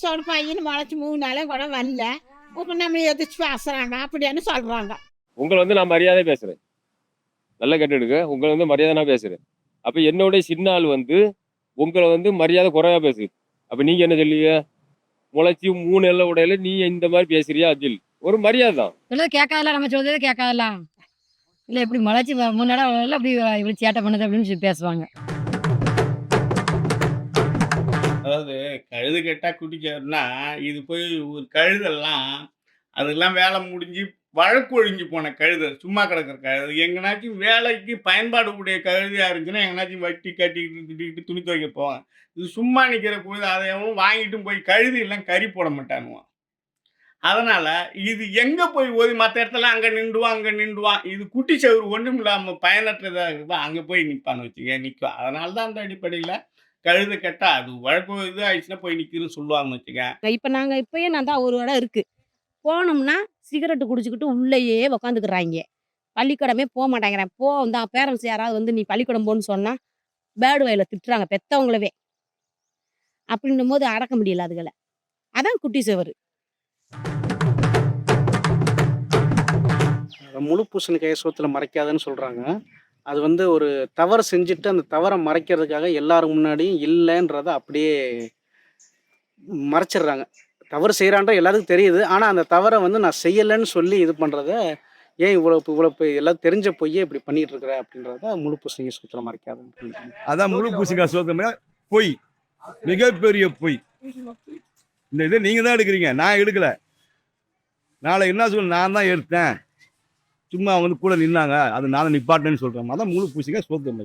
சோறு பையன் முளைச்சி மூணு நாளே கூட வரல. இப்போ நம்ம எதிர்த்து பேசுகிறாங்க அப்படின்னு சொல்கிறாங்க உங்களை வந்து நான் மரியாதை பேசுறேன். நல்லா கேட்டுடுங்க உங்களை வந்து மரியாதை நான் பேசுறேன். அப்ப என்னோட சின்ன ஆள் வந்து உங்களை வந்து மரியாதை குறைவா பேசுது. அப்ப நீங்க என்ன சொல்லுவீங்க? முளைச்சி மூணு எல்லாம் உடையில நீ இந்த மாதிரி பேசுறியா அஜில்? ஒரு மரியாதை தான். இல்லை கேட்காதல நம்ம சொல்றதே கேட்காதலாம் இல்லை இப்படி முளைச்சி முன்னாடி அப்படி இப்படி சேட்டை பண்ணுது அப்படின்னு சொல்லி பேசுவாங்க. அதாவது கழுது கெட்டா குடிக்கிறதுனா இது போய் ஒரு கழுதெல்லாம் அதெல்லாம் வேலை முடிஞ்சு வழக்கு ஒழிஞ்சு போன கழுது சும்மா கிடக்கிற கழுது. எங்கனாச்சும் வேலைக்கு பயன்பாடு கூடிய கழுதியாக இருந்துச்சுன்னா எங்கனாச்சும் வட்டி கட்டிக்கிட்டு திட்டிக்கிட்டு துணி துவைக்க போவான். இது சும்மா நிற்கிற கழுது அதை எவனும் வாங்கிட்டும் போய் கழுது எல்லாம் கறி போட மாட்டானுவான். அதனால் இது எங்கே போய் ஓதி மற்ற இடத்துல அங்கே நின்றுவான் அங்கே நின்றுவான் இது குட்டி சவுறு ஒன்றும் இல்லாமல் பயனற்றதாக இருக்குதா அங்கே போய் நிற்பான்னு வச்சுக்க நிற்கும் அதனால தான் அந்த அடிப்படையில் கழுது கெட்டா அது வழக்கு இது ஆயிடுச்சுன்னா போய் நிற்கிதுன்னு சொல்லுவாங்கன்னு வச்சுக்க இப்போ நாங்கள் இப்போயே நான் தான் ஒரு இடம் இருக்குது போனோம்னா சிகரெட்டு குடிச்சிக்கிட்டு உள்ளேயே உக்காந்துக்கிறாங்க பள்ளிக்கூடமே போக மாட்டேங்கிறேன். போ தான் பேரண்ட்ஸ் யாராவது வந்து நீ பள்ளிக்கூடம் போன்னு சொன்னால் பேர்டு வயலில் திட்டுறாங்க. பெத்தவங்களவே. அப்படின்னும் போது அடக்க முடியல அதுகளை. அதான் குட்டி சுவர். முழு பூசணிக்காயை சோத்துல மறைக்காதுன்னு சொல்றாங்க. அது வந்து ஒரு தவறு செஞ்சுட்டு அந்த தவறை மறைக்கிறதுக்காக எல்லாரும் முன்னாடியும் இல்லைன்றத அப்படியே மறைச்சிடுறாங்க. தவறு செய்கிறான்ற எல்லாத்துக்கும் தெரியுது. ஆனால் அந்த தவறை வந்து நான் செய்யலைன்னு சொல்லி இது பண்ணுறத ஏன் இவ்வளோ இவ்வளோ போய் எல்லாம் தெரிஞ்ச பொய்யே இப்படி பண்ணிட்டு இருக்கிற அப்படின்றத முழு பூசணிக்காய் சோத்துல மறைக்காது அதான் முழு பூசணிக்காய் சோத்தமே பொய். மிகப்பெரிய பொய். இந்த இதை நீங்கள் தான் எடுக்கிறீங்க. நான் எடுக்கல. நாளை என்ன சொல்ல? நான் தான் எடுத்தேன். சும்மா அவங்க வந்து கூட நின்னாங்க அது நானும் நிப்பாட்டேன்னு சொல்றேன். அதான் முழு பூசிக்க சோத்து